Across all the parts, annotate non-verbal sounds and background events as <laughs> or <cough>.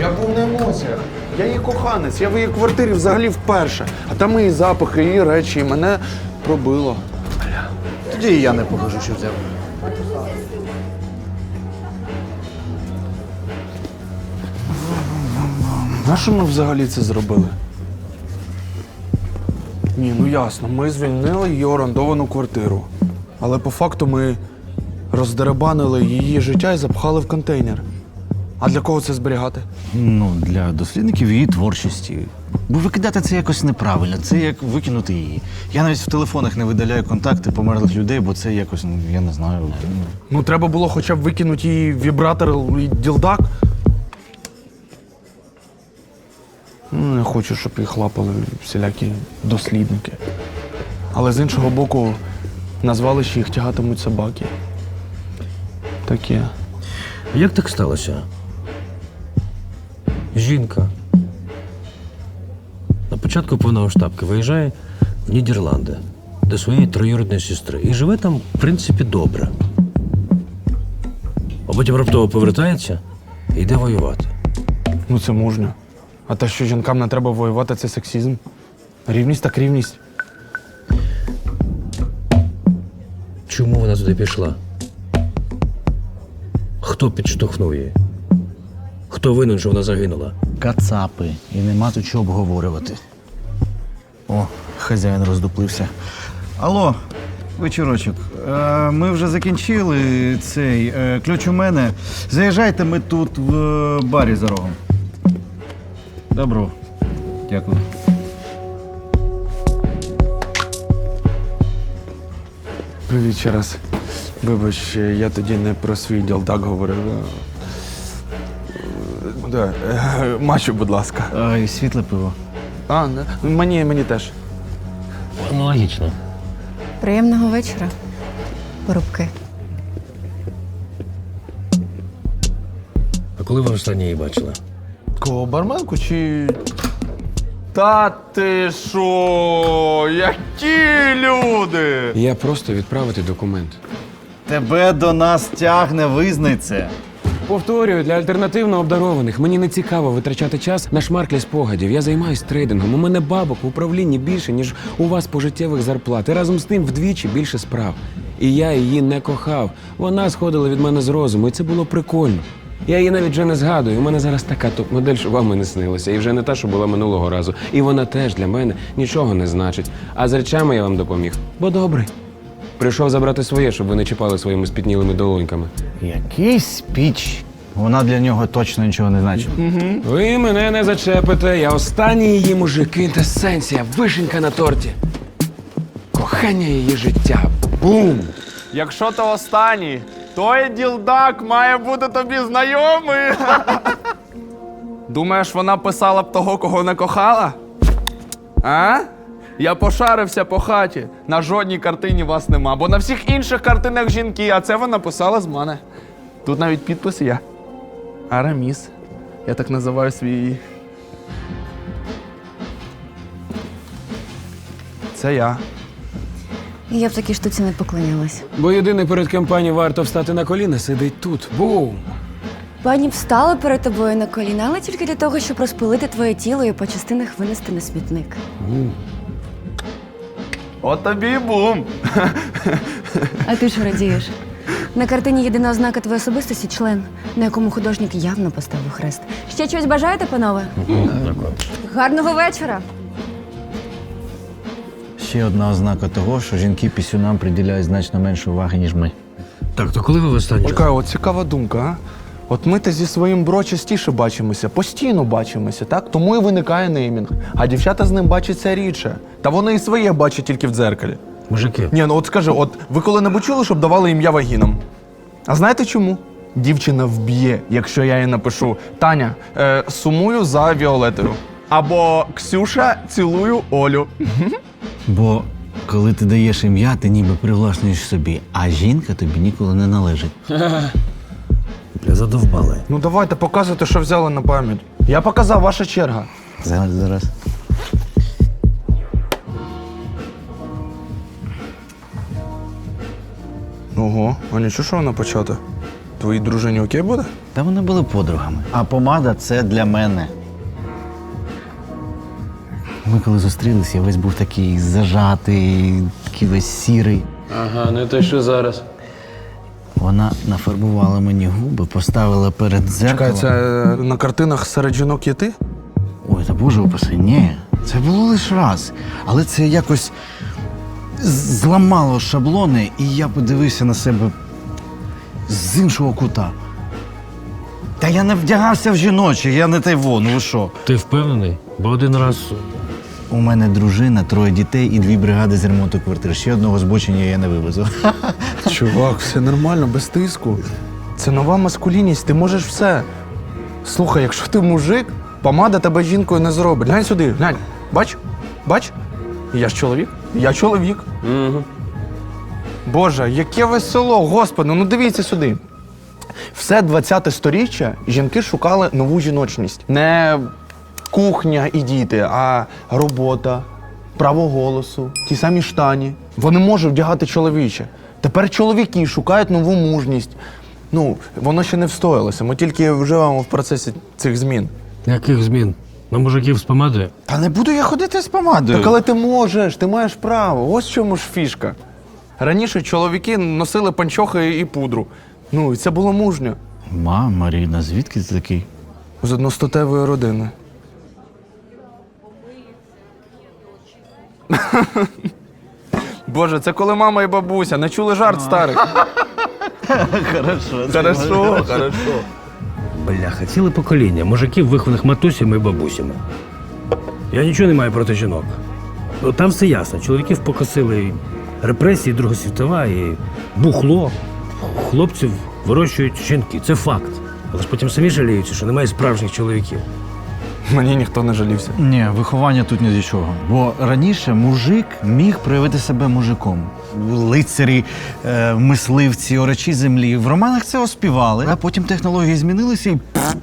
Я був на емоціях. Я її коханець, я в її квартирі взагалі вперше. А там її запахи, її речі, і мене пробило. Тоді і я не покажу, що взяв. Нащо ми взагалі це зробили? Ні, ну ясно, ми звільнили її орендовану квартиру. Але по факту ми роздеребанили її життя і запхали в контейнер. А для кого це зберігати? Ну, для дослідників її творчості. Бо викидати це якось неправильно, це як викинути її. Я навіть в телефонах не видаляю контакти померлих людей, бо це якось, ну, я не знаю. Ну, треба було хоча б викинути її вібратор і ділдак. Ну, не хочу, щоб їх лапали всілякі дослідники. Але з іншого боку, на звалищі їх тягатимуть собаки. Таке. Як так сталося? Жінка на початку повномасштабки виїжджає в Нідерланди до своєї троюрідної сестри і живе там, в принципі, добре. А потім раптово повертається і йде воювати. Ну, це мужньо. А те, що жінкам не треба воювати, це сексізм. Рівність так рівність. Чому вона туди пішла? Хто підштовхнув її? Хто винен, що вона загинула? Кацапи. І нема тут чого обговорювати. О, хазяїн роздуплився. Алло, вечірочок. Е, ми вже закінчили цей е, ключ у мене. Заїжджайте ми тут в е, барі за рогом. Добро. Дякую. Привіт ще раз. Вибач, я тоді не про свій ділдак говорив. Да. е, Мачу, будь ласка. А, і світле пиво. А, не? мені, мені теж. Аналогічно. Приємного вечора, порубки. А коли ви останнє її бачили? Кого, барменку чи. Та ти що? Які люди? Я просто відправити документ. Тебе до нас тягне, визнай це. Повторюю, для альтернативно обдарованих мені не цікаво витрачати час на шмарклі спогадів. Я займаюсь трейдингом. У мене бабок в управлінні більше, ніж у вас пожиттєвих зарплат. І разом з тим вдвічі більше справ. І я її не кохав. Вона сходила від мене з розуму, і це було прикольно. Я її навіть вже не згадую. У мене зараз така топ-модель, що вам і не снилося. І вже не та, що була минулого разу. І вона теж для мене нічого не значить. А з речами я вам допоміг. Бо добрий. Прийшов забрати своє, щоб ви не чіпали своїми спітнілими долоньками. Який спіч. Вона для нього точно нічого не значить. Ви мене не зачепите. Я останній її мужик, квінтесенція, вишенька на торті. Кохання її життя. Бум! Якщо то останній, той ділдак має бути тобі знайомий. <laughs> Думаєш, вона писала б того, кого не кохала? А? Я пошарився по хаті. На жодній картині вас нема, бо на всіх інших картинах жінки, а це вона писала з мене. Тут навіть підпис є. Араміс. Я так називаю свій. Це я. Я б такій штуці не поклонялась. Бо єдине перед кампанією варто встати на коліна, сидить тут. Бум! Пані встала перед тобою на коліна, але тільки для того, щоб розпилити твоє тіло і по частинах винести на смітник. От тобі і бум. А ти що радієш? На картині єдина ознака твоєї особистості член, на якому художник явно поставив хрест. Ще щось бажаєте, панове? Гарного вечора! Ще одна ознака того, що жінки пісюнам приділяють значно менше уваги, ніж ми. Так, то коли ви востаннє? Чекай, от цікава думка, а? От ми та зі своїм бро частіше бачимося, постійно бачимося, так? Тому і виникає неймінг. А дівчата з ним бачаться рідше. Та вони і своє бачать тільки в дзеркалі. Мужики, Ні, ну от скажи, от ви коли-небудь чули, щоб давали ім'я вагінам? А знаєте чому? Дівчина вб'є, якщо я їй напишу Таня, е, сумую за Віолетою. Або Ксюша, цілую Олю. Бо коли ти даєш ім'я, ти ніби привласнюєш собі, а жінка тобі ніколи не належить. Задовбали. Ну давайте показуйте, що взяли на пам'ять. Я показав, ваша черга. Зараз, зараз. Ого, а нічого, що вона почата? Твоїй дружині окей буде? Та вони були подругами. А помада це для мене. Ми коли зустрілися, я весь був такий зажатий, такий весь сірий. Ага, не те, що зараз. Вона нафарбувала мені губи, поставила перед Чекай, це на картинах серед жінок є ти? Ой, та боже упаси, ні. Це було лише раз. Але це якось з- зламало шаблони, і я подивився на себе з іншого кута. Та я не вдягався в жіночі, я не той во, ну ви що? Ти впевнений? Бо один раз У мене дружина, троє дітей і дві бригади з ремонту квартир. Ще одного збочення я не вивезу. <laughs> Чувак, все нормально, без тиску. Це нова маскулінність, ти можеш все. Слухай, якщо ти мужик, помада тебе жінкою не зробить. Глянь сюди, глянь. Бач? Бач? Я ж чоловік. Я чоловік. Угу. Боже, яке весело, господи, ну дивіться сюди. Все 20-те сторіччя жінки шукали нову жіночність. Не кухня і діти, а робота, право голосу, ті самі штані. Вони можуть вдягати чоловіче. Тепер чоловіки шукають нову мужність. Ну, воно ще не встоялося. Ми тільки вживаємо в процесі цих змін. яких змін? На мужиків з помадою? Та не буду я ходити з помадою. Так але ти можеш, ти маєш право. Ось в чому ж фішка. Раніше чоловіки носили панчохи і пудру. Ну, і це було мужньо. Мам, Маріна, звідки ти такий? З одностатевої родини. <laughs> Боже, це коли мама і бабуся. Не чули жарт старий. Хорошо. Хорошо, хорошо. Бляха, ціле покоління мужиків, вихованих матусями і бабусями. Я нічого не маю проти жінок. Ну, там все ясно. Чоловіків покосили і репресії, Друга світова, і бухло. Хлопців вирощують жінки. Це факт. Але ж потім самі жаліються, що немає справжніх чоловіків. <laughs> Мені ніхто не жалівся. Ні, виховання тут ні до чого. Бо раніше мужик міг проявити себе мужиком. Лицарі, е, мисливці, орачі землі. В романах це оспівали, а потім технології змінилися, і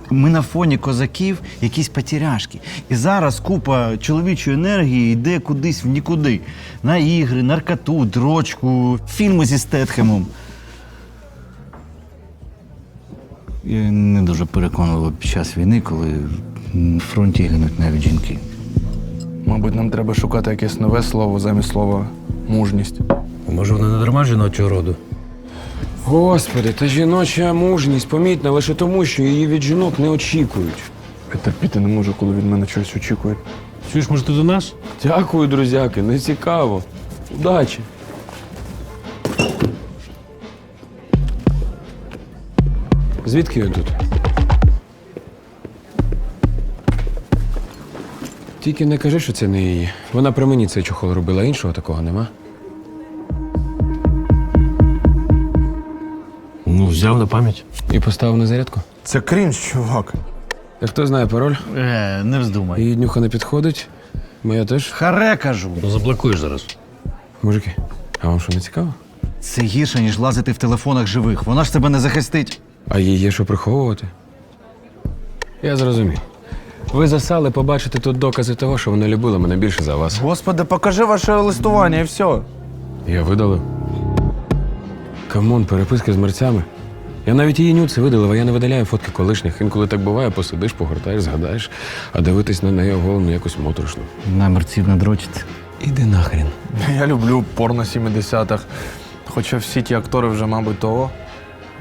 ми на фоні козаків якісь потеряшки. І зараз купа чоловічої енергії йде кудись в нікуди. На ігри, наркоту, дрочку, фільми зі Стетхемом. Я не дуже переконливо під час війни, коли на фронті гинуть навіть жінки. Мабуть, нам треба шукати якесь нове слово замість слова мужність. Може, вона не дарма жіночого роду. Господи, та жіноча мужність помітна лише тому, що її від жінок не очікують. Я терпіти не можу, коли від мене щось очікують. Чуєш, може, ти до нас? Дякую, друзяки, не цікаво. Удачі. Звідки він тут? Тільки не кажи, що це не її. Вона при мені цей чохол робила, іншого такого нема. Ну, взяв на пам'ять. І поставив на зарядку. Це крінж, чувак. Та хто знає пароль? Е, не вздумай. Її днюха не підходить. Моя теж. Харе кажу. Ну, заблокуєш зараз. Мужики, а вам що не цікаво? Це гірше, ніж лазити в телефонах живих. Вона ж тебе не захистить. А їй є що приховувати? Я зрозумів. Ви засали побачити тут докази того, що вона любила мене більше за вас. Господи, покажи ваше листування і все. Я видалив. Камон, переписки з мерцями. Я навіть її нюци видалив, а я не видаляю фотки колишніх. Інколи так буває, посидиш, погортаєш, згадаєш, а дивитись на неї оголену якось моторошно. На мерців не дрочить. Іди нахрен. Я люблю порно 70-х. Хоча всі ті актори вже, мабуть, того.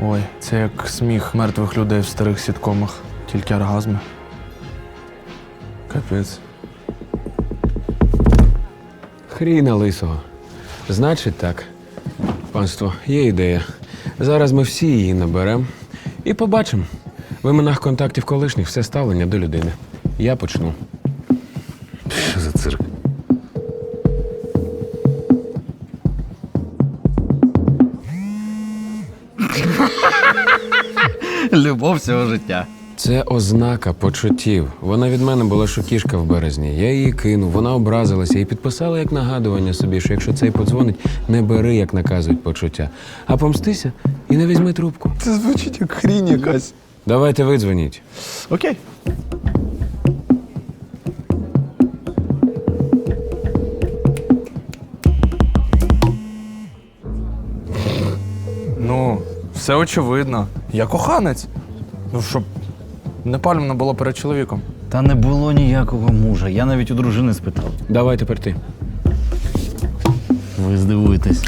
Ой, це як сміх мертвих людей в старих сіткомах, тільки оргазми. Капець. Хріна лисого. Значить так, панство, є ідея. Зараз ми всі її наберемо і побачимо. В іменах контактів колишніх все ставлення до людини. Я почну. Любов всього життя. Це ознака почуттів. Вона від мене була шокішка в березні. Я її кинув, вона образилася і підписала як нагадування собі, що якщо цей подзвонить, не бери, як наказують почуття. А помстися і не візьми трубку. Це звучить як хрінь якась. Давайте ви дзвоніть. Окей. Ну, все очевидно. Я коханець. Ну, щоб не пальмно було перед чоловіком. Та не було ніякого мужа. Я навіть у дружини спитав. Давай тепер ти. Ви здивуєтесь.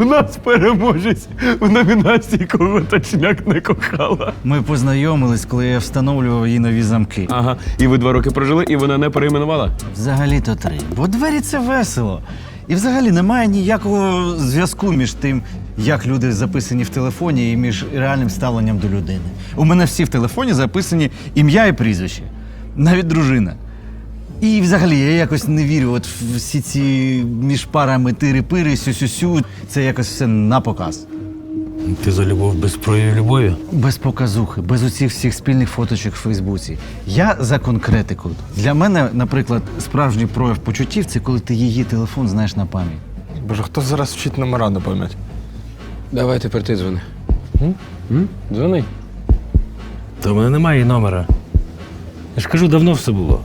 У нас переможець в номінації кого точняк не кохала. Ми познайомились, коли я встановлював їй нові замки. Ага. І ви два роки прожили, і вона не перейменувала? Взагалі-то три. Бо двері це весело. І взагалі немає ніякого зв'язку між тим, як люди записані в телефоні, і між реальним ставленням до людини. У мене всі в телефоні записані ім'я і прізвище, навіть дружина. І взагалі я якось не вірю от всі ці між парами тири-пири, сю-сю-сю. Це якось все на показ. Ти за любов без проявів любові? Без показухи, без усіх всіх спільних фоточок в Фейсбуці. Я за конкретику. Для мене, наприклад, справжній прояв почуттів це коли ти її телефон знаєш на пам'ять. Боже, хто зараз вчить номера на пам'ять? Давай тепер ти дзвони. Дзвони. Та в мене немає її номера. Я ж кажу, давно все було.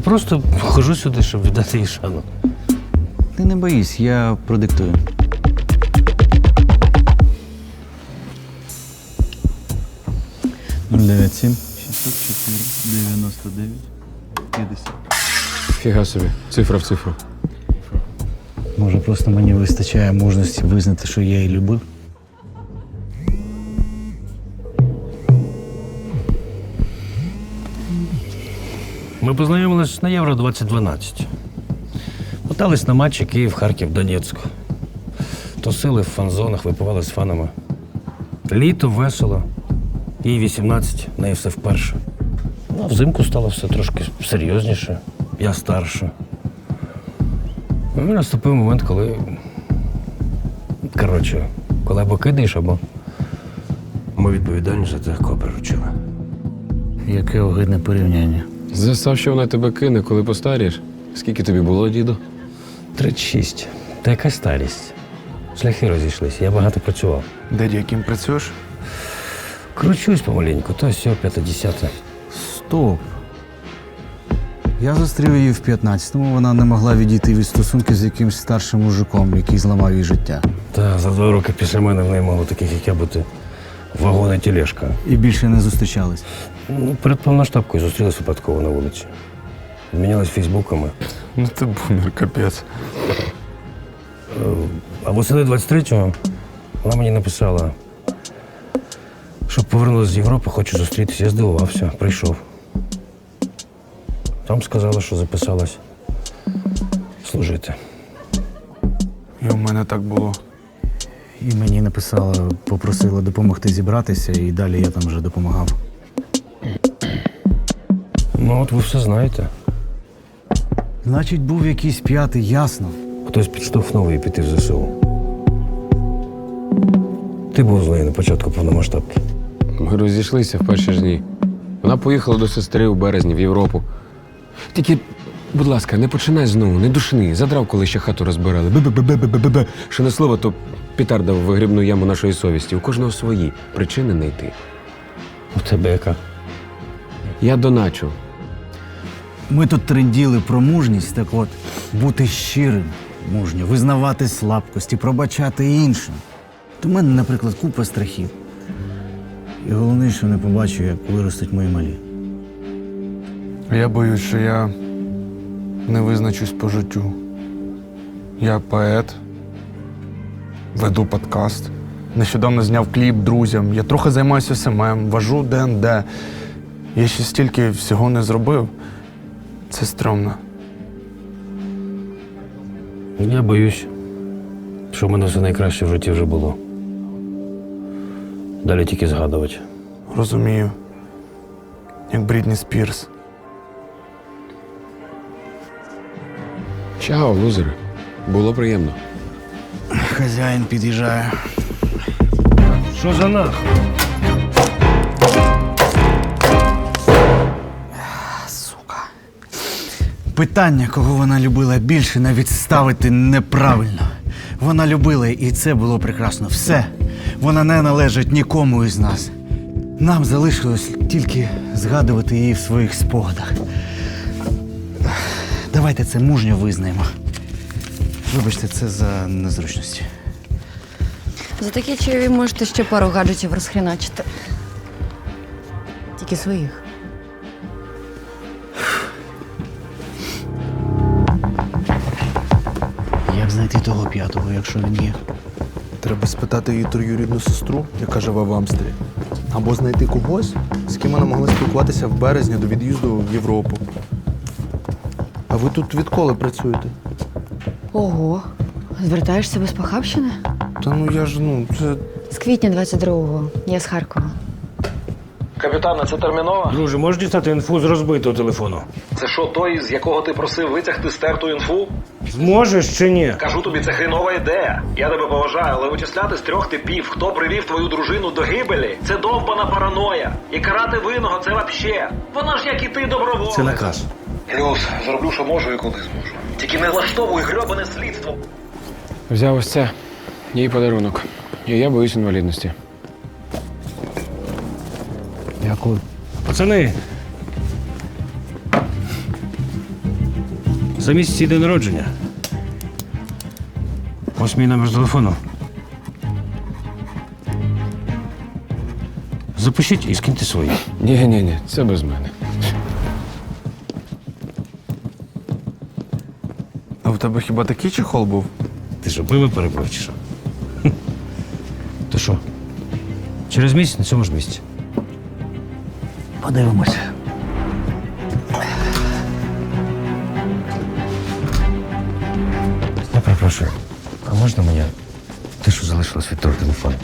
Я просто хожу сюди, щоб віддати їй шану. Ти не боїсь, я продиктую. Дев'ять сім 604 99 50. Фіга собі. Цифра в цифру. Може, просто мені вистачає мужності визнати, що я її любив? Ми познайомились на Євро 2012. Мотались на матчі Київ, Харків, Донецьк. Тусили в фан-зонах, випивали з фанами. Літо весело. Їй 18, в неї все вперше. Ну, а взимку стало все трошки серйозніше. Я старше. Ну, і наступив момент, коли. Коротше, коли або кидаєш, або ми відповідальність за тих, кого приручили. Яке огидне порівняння. Застав, що вона тебе кине, коли постарієш. Скільки тобі було, діду? 36. Та яка старість? Шляхи розійшлися, я багато працював. Деді, яким працюєш? Кручусь помаленьку, то сьо, п'яте, десяте. Стоп. Я зустрів її в 15-му, вона не могла відійти від стосунків з якимось старшим мужиком, який зламав її життя. Та за два роки після мене в неї мало таких, як я бути вагон і тележка. І більше не зустрічались. Ну, перед повноштабкою зустрілись випадково на вулиці. Змінялись фейсбуками. Ну ти бумер, капець. А восени 23-го вона мені написала, щоб повернулася з Європи, хочу зустрітися. Я здивувався, прийшов. Там сказала, що записалась служити. І у мене так було. І мені написала, попросила допомогти зібратися, і далі я там вже допомагав. Ну, от ви все знаєте. Значить, був якийсь п'ятий, ясно. Хтось підштовхнув її піти в ЗСУ. Ти був з нею на початку повномасштабки. Ми розійшлися в перші ж дні. Вона поїхала до сестри у березні в Європу. Тільки, будь ласка, не починай знову, не душни. Задрав, коли ще хату розбирали. Бе-бе-бе-бе-бе-бе. Що не слово, то петарда в вигрібну яму нашої совісті. У кожного свої причини не йти. У тебе яка? Я доначу. Ми тут тренділи про мужність, так от бути щирим, мужньо, визнавати слабкості, пробачати іншим. В мене, наприклад, купа страхів. І головне, що не побачу, як виростуть мої малі. Я боюсь, що я не визначусь по життю. Я поет, веду подкаст. Нещодавно зняв кліп друзям. Я трохи займаюся СММ, вожу ДНД. Я ще стільки всього не зробив. Це стрьомно. Я боюсь, що в мене все найкраще в житті вже було. Далі тільки згадувати. Розумію. Як Брітні Спірс. Чао, лузери. Було приємно. Хазяїн під'їжджає. Що за нах? Питання, кого вона любила більше, навіть ставити неправильно. Вона любила, і це було прекрасно. Все. Вона не належить нікому із нас. Нам залишилось тільки згадувати її в своїх спогадах. Давайте це мужньо визнаємо. Вибачте, це за незручності. За такі чайові можете ще пару гаджетів розхріначити. Тільки своїх. П'ятого, якщо він є? Треба спитати її троюрідну сестру, яка живе в Амстері. Або знайти когось, з ким вона могла спілкуватися в березні до від'їзду в Європу. А ви тут відколи працюєте? Ого. Звертаєшся без похабщини? Та ну я ж ну, це. З квітня 22-го. Я з Харкова. Капітане, це терміново? Друже, можеш дістати інфу з розбитого телефону? Це що той, з якого ти просив витягти стерту інфу? Зможеш чи ні? Кажу тобі, це хрінова ідея. Я тебе поважаю, але вичисляти з трьох типів, хто привів твою дружину до гибелі, це довбана параноя. І карати винного це вообще. Вона ж як і ти добровольно. Це наказ. Плюс, зроблю, що можу і коли зможу. Тільки не влаштовуй грьобане слідство. Взяв ось це, їй подарунок. І я боюсь інвалідності. Дякую. Пацани. За місяць день народження. Ось мій номер телефону. Запишіть і скиньте свої. Ні, ні, ні, це без мене. А в тебе хіба такий чехол був? Ти що, пиво перепив чи що? То що? Через місяць на цьому ж місці. Подивимось. Я перепрошую. А можна мені те, що залишилось від того телефону?